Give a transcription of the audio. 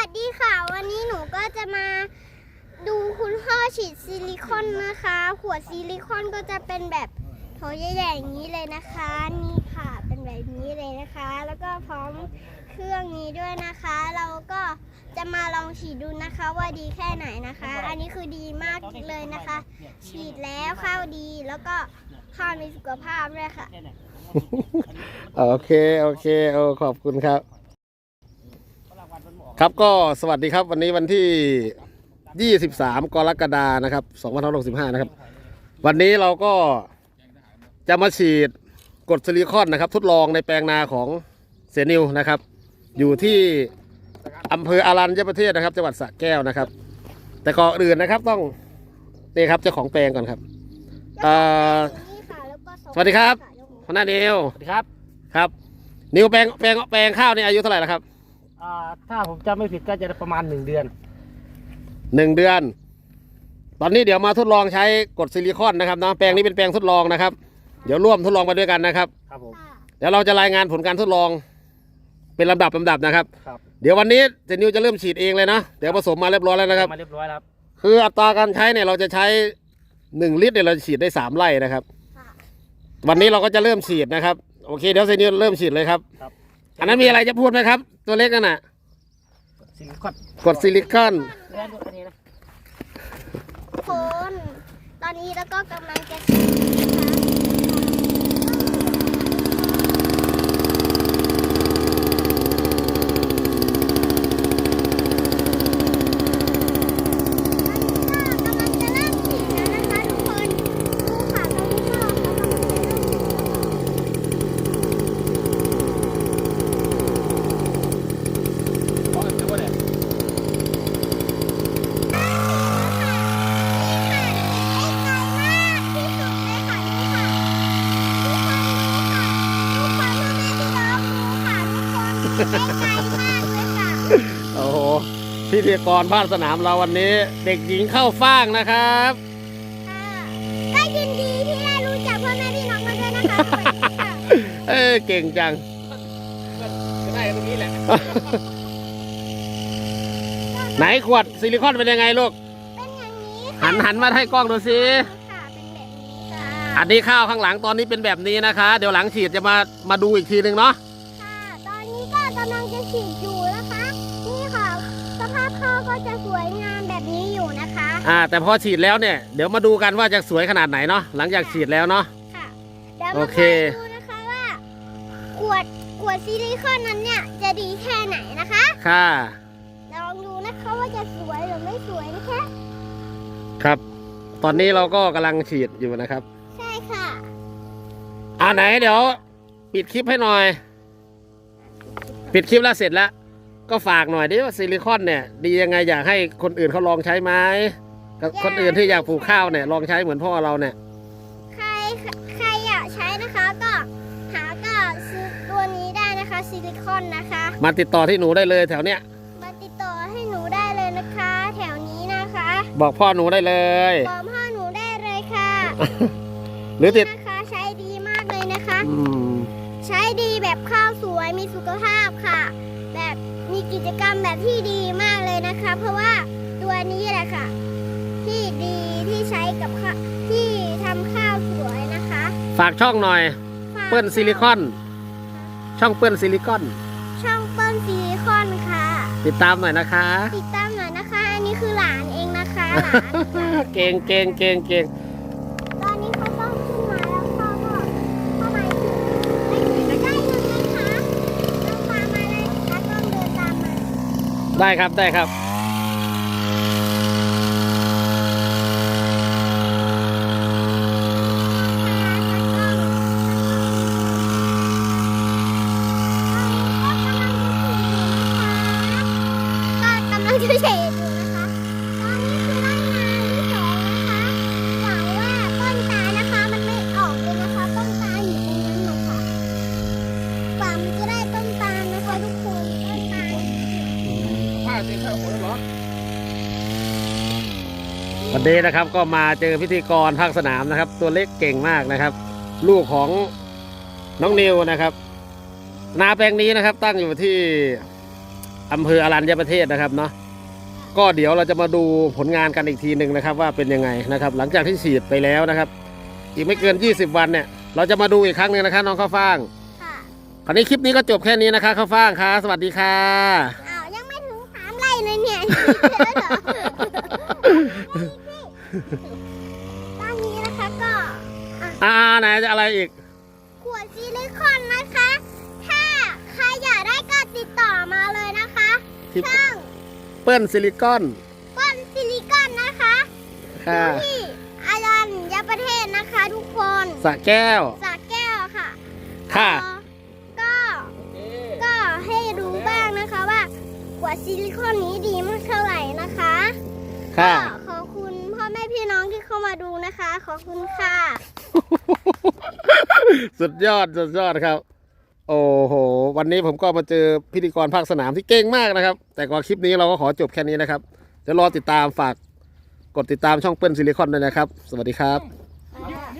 วัสดีค่ะ วันนี้หนูก็จะมาดูคุณพ่อฉีดซิลิคอนนะคะขวดซิลิคอนก็จะเป็นแบบโถใหญ่ๆอย่างนี้เลยนะคะ นี่ค่ะ เป็นแบบนี้เลยนะคะ แล้วก็พร้อมเครื่องนี้ด้วยนะคะ เราก็จะมาลองฉีดดูนะคะว่าดีแค่ไหนนะคะ อันนี้คือดีมากเลยนะคะ ฉีดแล้วข้าวดีแล้วก็ข้าวมีสุขภาพด้วยค่ะ โอเค โอเคโอ้ขอบคุณครับ ครับก็สวัสดีครับวันนี้วันที่ 23 กรกฎานะครับ2565 นะครับ วันนี้เราก็จะมาฉีดกรดซิลิคอนนะครับ ทดลองในแปลงนาของเสนิวนะครับ อยู่ที่อำเภออารัญญประเทศนะครับ จังหวัดสระแก้วนะครับ แต่ก่อนอื่นนะครับต้องนี่ครับเจ้าของแปลงก่อนครับเอ่อนี่ค่ะแล้วก็สวัสดีครับ หัวหน้านิวสวัสดีครับ ครับ นิวแปลงแปลงแปลงข้าวนี่อายุเท่าไหร่แล้วครับ อ่าถ้าผมจำไม่ผิดก็จะประมาณหนึ่งเดือน หนึ่งเดือน ตอนนี้เดี๋ยวมาทดลองใช้กรดซิลิคอนนะครับเนาะแปลงนี้เป็นแปลงทดลองนะครับ เดี๋ยวร่วมทดลองไปด้วยกันนะครับ ครับผมค่ะเดี๋ยวเราจะรายงานผลการทดลอง เป็นลำดับลำดับนะครับ ครับเดี๋ยววันนี้เจนิวจะเริ่มฉีดเองเลยนะ เดี๋ยวผสมมาเรียบร้อยแล้วนะครับ มาเรียบร้อยแล้วครับ คืออัตราการใช้เนี่ยเราจะใช้หนึ่งลิตรเนี่ยเราจะฉีดได้สามไร่นะครับค่ะวันนี้เราก็จะเริ่มฉีดนะครับ โอเค เดี๋ยวเจนิวเริ่มฉีดเลยครับ ครับ อันนั้นมีอะไรจะพูดไหมครับ ตัวเล็กนั่นน่ะซิลิคอนกรดซิลิคอนแล้วดูอันนี้นะ คน ตอนนี้แล้วก็กำลังจะฉีดนะคะกำลังจะเริ่มฉีดแล้วนะคะทุกคน ดูค่ะตอนนี้ก็กำลังจะเริ่มฉีดแล้ว โอ้โหพิธีกรบ้านสนามเราวันนี้ เด็กหญิงเข้าฟ่างนะครับก็ยินดีที่ได้รู้จักพ่อแม่พี่น้องกันด้วยนะคะสวัสดีค่ะเอ้ยเก่งจังก็ได้ตรงนี้แหละ ไหนขวดซิลิคอนเป็นยังไงลูก เป็นอย่างนี้หันหันมาให้กล้องดูสิค่ะเป็นแบบนี้ค่ะอันนี้ข้าวข้างหลังตอนนี้เป็นแบบนี้นะคะ เดี๋ยวหลังฉีดจะมามาดูอีกทีหนึ่งเนาะค่ะตอนนี้ ก็กำลังจะฉีดอยู่นะคะ นี่ค่ะ สภาพข้าวก็จะสวยงามแบบนี้อยู่นะคะอ่า แต่พอฉีดแล้วเนี่ยเดี๋ยวมาดูกันว่าจะสวยขนาดไหนเนาะหลังจากฉีดแล้วเนาะ ค่ะเดี๋ยวโอมาเคดูนะคะว่า ขวดขวดซิลิคอนนั้นเนี่ยจะดีแค่ไหนนะคะ ค่ะลองดูนะคะว่าจะสวยหรือไม่สวยนะคะ ครับ ตอนนี้เราก็กำลังฉีดอยู่นะครับใช่ค่ะ อ่าไหนเดี๋ยวปิดคลิปให้หน่อย ปิดคลิปแล้วเสร็จแล้ว ก็ฝากหน่อยดิว่าซิลิคอนเนี่ย ดียังไงอยากให้คนอื่นเขาลองใช้ไหมกับคนอื่นที่อยากปลูกข้าวเนี่ยลองใช้เหมือนพ่อเราเนี่ย ใครใครอยากใช้นะคะก็หาก็ซื้อตัวนี้ได้นะคะซิลิคอนนะคะ มาติดต่อที่หนูได้เลยแถวเนี้ย มาติดต่อให้หนูได้เลยนะคะ แถวนี้นะคะ บอกพ่อหนูได้เลยบอกพ่อหนูได้เลยค่ะ หรือติดนะคะใช้ดีมากเลยนะคะอืม ใช้ดีแบบข้าวสวยมีสุขภาพค่ะ แบบมีกิจกรรมแบบที่ดีมากเลยนะคะ เพราะว่าตัวนี้แหละค่ะ ที่ดีที่ใช้กับข้าวที่ทำข้าวสวยนะคะ ฝากช่องหน่อยฝากเปิ้ลซิลิคอน ช่องเปิ้ลซิลิคอน ช่องเปิ้ลซิลิคอนค่ะ ติดตามหน่อยนะคะ ติดตามหน่อยนะคะ อันนี้คือหลานเองนะคะหลานเก่งเก่งเก่งเก่ง ตอนนี้เขาต้องขึ้นมาแล้วเขาก็เข้ามาที่ไม่ได้ยังไงคะต้องตามมาเลยนะคะต้องเดินตามมา ได้ครับได้ครับ ก็กำลังจะเฉดอยู่นะคะ ตอนนี้คือไร่นาที่สองนะคะหวังว่าต้นตาลนะคะ มันไม่ออกเลยนะคะ ต้นตาลอยู่ตรงนั้นนะคะหวังจะได้ต้นตาลนะคะทุกคนต้นตาล ผ้าสีขาวหัวร้อน วันนี้นะครับก็มาเจอพิธีกรภาคสนามนะครับ ตัวเล็กเก่งมากนะครับ ลูกของน้องนิวนะครับ นาแปลงนี้นะครับ ตั้งอยู่ที่อำเภออรัญญประเทศนะครับเนาะก็เดี๋ยวเราจะมาดูผลงานกันอีกทีหนึ่งนะครับ ว่าเป็นยังไงนะครับ หลังจากที่ฉีดไปแล้วนะครับ อีกไม่เกิน 20 วันเนี่ย เราจะมาดูอีกครั้งหนึ่งนะครับน้องข้าวฟ่างค่ะคราวนี้คลิปนี้ก็จบแค่นี้นะคะข้าวฟ่างค่ะสวัสดีค่ะ อ้าวยังไม่ถึงสามไร่เลยเนี่ย เยอะเหรอตอนนี้นะคะก็อ่าไหนจะอะไรอีก ขวดซิลิคอนนะคะ ถ้าใครอยากได้ก็ติดต่อมาเลยนะคะที่ ช่างเปิ้ลซิลิคอนก้อนซิลิคอนนะคะค่ะที่อารัญญประเทศนะคะทุกคนสระแก้ว สระแก้วค่ะค่ะ เอ่อก็ ก็ให้รู้บ้างนะคะว่าขวดซิลิคอนนี้ดีมากเท่าไหร่นะคะ ค่ะก็ขอบคุณพ่อแม่พี่น้องที่เข้ามาดูนะคะ ขอบคุณค่ะ สุดยอดสุดยอดครับ โอ้โห วันนี้ผมก็มาเจอพิธีกรภาคสนามที่เก่งมากนะครับ แต่ก่อนคลิปนี้เราก็ขอจบแค่นี้นะครับจะรอติดตามฝาก กดติดตามช่องเปิ้ลซิลิคอนด้วยนะครับ สวัสดีครับยืด